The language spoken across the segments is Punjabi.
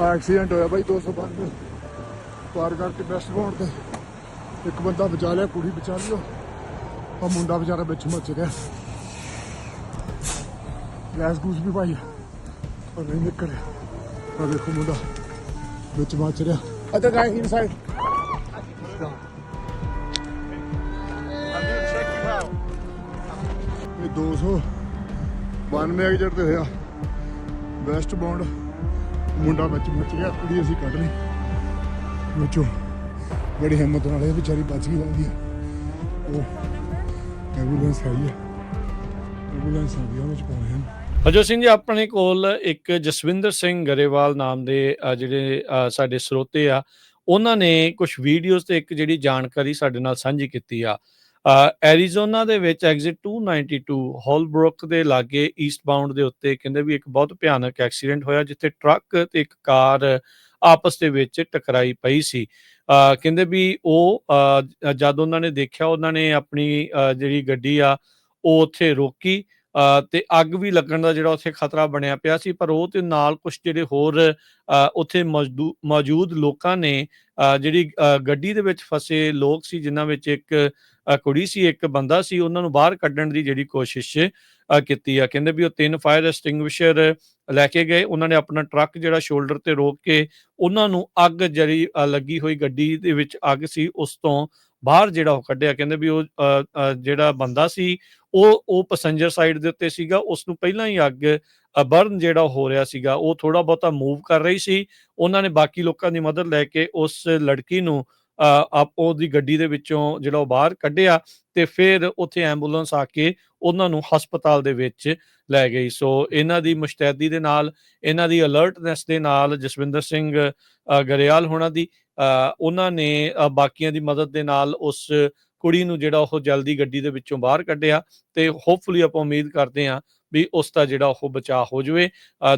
ਆ ਐਕਸੀਡੈਂਟ ਹੋਇਆ ਬਾਈ 205 ਪਾਰ ਕਰਕੇ ਬੈਸਟ ਬੌਂਡ ਤੇ ਇੱਕ ਬੰਦਾ ਬਚਾ ਲਿਆ ਕੁੜੀ ਬਚਾ ਲਿਓ ਆ ਮੁੰਡਾ ਵਿਚਾਰਾ ਵਿੱਚ ਮੱਚ ਗਿਆ। ਗੈਸ ਗੂਸ ਵੀ ਭਾਈ ਪਰ ਨਹੀਂ ਨਿਕਲਿਆ। ਆ ਦੇਖੋ ਮੁੰਡਾ ਵਿੱਚ ਮੱਚ ਰਿਹਾ। ਅਦਰ ਗਾਇ ਇਨਸਾਈਡ ਇਹ 292 ਐਗਜਟ ਤੇ ਹੋਇਆ। ਵੈਸਟ ਬੌਂਡ ਮੁੰਡਾ ਵਿੱਚ ਮੱਚ ਗਿਆ, ਕੁੜੀ ਅਸੀਂ ਕੱਢ ਲਈ। ਵਿੱਚੋਂ ਬੜੀ ਹਿੰਮਤ ਨਾਲ ਇਹ ਵਿਚਾਰੀ ਬਚ ਗਈ ਲੱਗਦੀ ਹੈ ਉਹ ਐਂਬੂਲੈਂਸ ਆਈ ਹੈ ਐਂਬੂਲੈਂਸ ਆ ਗਈ, ਉਹਦੇ ਪਾਉਣੇ ਹਨ। ਹਜੋ ਸਿੰਘ ਜੀ, ਆਪਣੇ ਕੋਲ ਇੱਕ ਜਸਵਿੰਦਰ ਸਿੰਘ ਗਰੇਵਾਲ ਨਾਮ ਦੇ ਜਿਹੜੇ ਸਾਡੇ ਸਰੋਤੇ ਆ, ਉਹਨਾਂ ਨੇ ਕੁਝ ਵੀਡੀਓਜ਼ ਤੇ ਇੱਕ ਜਿਹੜੀ ਜਾਣਕਾਰੀ ਸਾਡੇ ਨਾਲ ਸਾਂਝੀ ਕੀਤੀ ਆ। ਐਰੀਜ਼ੋਨਾ ਦੇ ਵਿੱਚ ਐਗਜ਼ਿਟ 292 ਹੋਲਬਰੁਕ ਦੇ ਲਾਗੇ ਈਸਟ ਬਾਉਂਡ ਦੇ ਉੱਤੇ ਕਹਿੰਦੇ ਵੀ ਇੱਕ ਬਹੁਤ ਭਿਆਨਕ ਐਕਸੀਡੈਂਟ ਹੋਇਆ ਜਿੱਥੇ ਟਰੱਕ ਤੇ ਇੱਕ ਕਾਰ ਆਪਸ ਦੇ ਵਿੱਚ ਟਕਰਾਈ ਪਈ ਸੀ। ਅ, ਕਹਿੰਦੇ ਵੀ ਉਹ ਅ, ਜਦ ਉਹਨਾਂ ਨੇ ਦੇਖਿਆ ਉਹਨਾਂ ਨੇ ਆਪਣੀ ਅ, ਜਿਹੜੀ ਗੱਡੀ ਆ ਉਹ ਉੱਥੇ ਰੋਕੀ ਤੇ ਅੱਗ ਵੀ ਲੱਗਣ ਦਾ ਜਿਹੜਾ ਉੱਥੇ ਖਤਰਾ ਬਣਿਆ ਪਿਆ ਸੀ, ਪਰ ਉਹ ਤੇ ਨਾਲ ਕੁਝ ਜਿਹੜੇ ਹੋਰ ਉੱਥੇ ਮੌਜੂਦ ਲੋਕਾਂ ਨੇ ਜਿਹੜੀ ਗੱਡੀ ਦੇ ਵਿੱਚ ਫਸੇ ਲੋਕ ਸੀ, ਜਿਨ੍ਹਾਂ ਵਿੱਚ ਇੱਕ ਕੁੜੀ ਸੀ, ਇੱਕ ਬੰਦਾ ਸੀ, ਉਹਨਾਂ ਨੂੰ ਬਾਹਰ ਕੱਢਣ ਦੀ ਜਿਹੜੀ ਕੋਸ਼ਿਸ਼ ਕੀਤੀ ਆ। ਕਹਿੰਦੇ ਵੀ ਉਹ ਤਿੰਨ ਫਾਇਰ ਐਸਟਿੰਗੁਇਸ਼ਰ ਲੈ ਕੇ ਗਏ, ਉਹਨਾਂ ਨੇ ਆਪਣਾ ਟਰੱਕ ਜਿਹੜਾ ਸ਼ੋਲਡਰ ਤੇ ਰੋਕ ਕੇ ਉਹਨਾਂ ਨੂੰ ਅੱਗ ਜਿਹੜੀ ਲੱਗੀ ਹੋਈ ਗੱਡੀ ਦੇ ਵਿੱਚ ਅੱਗ ਸੀ, ਉਸ ਤੋਂ ਬਾਹਰ ਜਿਹੜਾ ਉਹ ਕੱਢਿਆ ਕਹਿੰਦੇ ਵੀ ਉਹ ਜਿਹੜਾ ਬੰਦਾ ਸੀ ਉਹ ਉਹ ਪੈਸੇਂਜਰ ਸਾਈਡ ਦੇ ਉੱਤੇ ਸੀਗਾ ਉਸ ਨੂੰ ਪਹਿਲਾਂ ਹੀ ਅੱਗ ਬਰਨ ਜਿਹੜਾ ਹੋ ਰਿਹਾ ਸੀਗਾ ਉਹ ਥੋੜਾ ਬਹੁਤਾ ਮੂਵ ਕਰ ਰਹੀ ਸੀ। ਉਹਨਾਂ ਨੇ ਬਾਕੀ ਲੋਕਾਂ ਦੀ ਮਦਦ ਲੈ ਕੇ ਉਸ ਲੜਕੀ ਨੂੰ ਅ, ਆਪ ਉਹਦੀ ਗੱਡੀ ਦੇ ਵਿੱਚੋਂ ਜਿਹੜਾ ਉਹ ਬਾਹਰ ਕੱਢਿਆ ਤੇ ਫਿਰ ਉੱਥੇ ਐਂਬੂਲੈਂਸ ਆ ਕੇ ਉਹਨਾਂ ਨੂੰ ਹਸਪਤਾਲ ਦੇ ਵਿੱਚ ਲੈ ਗਈ। ਸੋ ਇਹਨਾਂ ਦੀ ਮੁਸ਼ਤੈਦੀ ਦੇ ਨਾਲ ਇਹਨਾਂ ਦੀ ਅਲਰਟਨੈਸ ਦੇ ਨਾਲ ਜਸਵਿੰਦਰ ਸਿੰਘ ਅ, ਗਰੇਵਾਲ ਹੋਣਾ ਦੀ ਉਹਨਾਂ ਨੇ ਬਾਕੀਆਂ ਦੀ ਮਦਦ ਦੇ ਨਾਲ ਉਸ ਕੁੜੀ ਨੂੰ ਜਿਹੜਾ ਉਹ ਜਲਦੀ ਗੱਡੀ ਦੇ ਵਿੱਚੋਂ ਬਾਹਰ ਕੱਢਿਆ ਤੇ ਹੋਪਫੁਲੀ ਆਪਾਂ ਉਮੀਦ ਕਰਦੇ ਹਾਂ ਵੀ ਉਸ ਦਾ ਜਿਹੜਾ ਉਹ ਬਚਾਅ ਹੋ ਜਾਵੇ।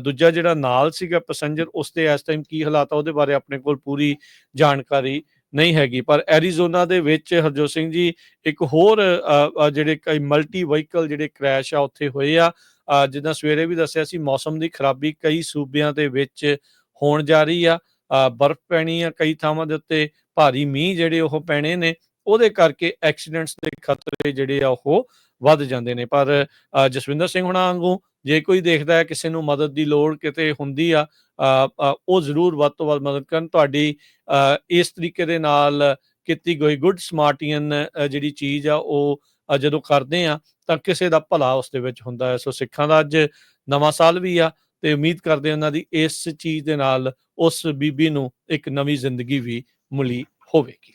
ਦੂਜਾ ਜਿਹੜਾ ਨਾਲ ਸੀਗਾ ਪੈਸੇਂਜਰ ਉਸ ਦੇ ਇਸ ਟਾਈਮ ਕੀ ਹਾਲਾਤ ਆ ਉਹਦੇ ਬਾਰੇ ਆਪਣੇ ਕੋਲ ਪੂਰੀ ਜਾਣਕਾਰੀ ਨਹੀਂ ਹੈਗੀ। ਪਰ ਐਰੀਜ਼ੋਨਾ ਦੇ ਵਿੱਚ ਹਰਜੋਤ ਸਿੰਘ ਜੀ ਇੱਕ ਹੋਰ ਜਿਹੜੇ ਕਈ ਮਲਟੀ ਵਹੀਕਲ ਜਿਹੜੇ ਕ੍ਰੈਸ਼ ਆ ਉੱਥੇ ਹੋਏ ਆ। ਜਿੱਦਾਂ ਸਵੇਰੇ ਵੀ ਦੱਸਿਆ ਸੀ ਮੌਸਮ ਦੀ ਖਰਾਬੀ ਕਈ ਸੂਬਿਆਂ ਦੇ ਵਿੱਚ ਹੋਣ ਜਾ ਰਹੀ ਆ। ਬਰਫ਼ ਪੈਣੀ ਆ ਕਈ ਥਾਵਾਂ ਦੇ ਉੱਤੇ ਭਾਰੀ ਮੀਂਹ ਜਿਹੜੇ ਉਹ ਪੈਣੇ ਨੇ ਉਹਦੇ ਕਰਕੇ ਐਕਸੀਡੈਂਟਸ ਦੇ ਖਤਰੇ ਜਿਹੜੇ ਆ ਉਹ ਵੱਧ ਜਾਂਦੇ ਨੇ। ਪਰ ਜਸਵਿੰਦਰ ਸਿੰਘ ਹੁਣਾਂ ਵਾਂਗੂ ਜੇ ਕੋਈ ਦੇਖਦਾ ਹੈ ਕਿਸੇ ਨੂੰ ਮਦਦ ਦੀ ਲੋੜ ਕਿਤੇ ਹੁੰਦੀ ਆ ਉਹ ਜ਼ਰੂਰ ਵੱਧ ਤੋਂ ਵੱਧ ਮਦਦ ਕਰਨ। ਤੁਹਾਡੀ ਅ, ਇਸ ਤਰੀਕੇ ਦੇ ਨਾਲ ਕੀਤੀ ਗਈ ਗੁੱਡ ਸਮਾਰਟੀਅਨ ਜਿਹੜੀ ਚੀਜ਼ ਆ ਉਹ ਜਦੋਂ ਕਰਦੇ ਆ ਤਾਂ ਕਿਸੇ ਦਾ ਭਲਾ ਉਸ ਦੇ ਵਿੱਚ ਹੁੰਦਾ ਹੈ। ਸੋ ਸਿੱਖਾਂ ਦਾ ਅੱਜ ਨਵਾਂ ਸਾਲ ਵੀ ਆ ਤੇ ਉਮੀਦ ਕਰਦੇ ਉਹਨਾਂ ਦੀ ਇਸ ਚੀਜ਼ ਦੇ ਨਾਲ ਉਸ ਬੀਬੀ ਨੂੰ ਇੱਕ ਨਵੀਂ ਜ਼ਿੰਦਗੀ ਵੀ ਮਿਲੀ ਹੋਵੇਗੀ।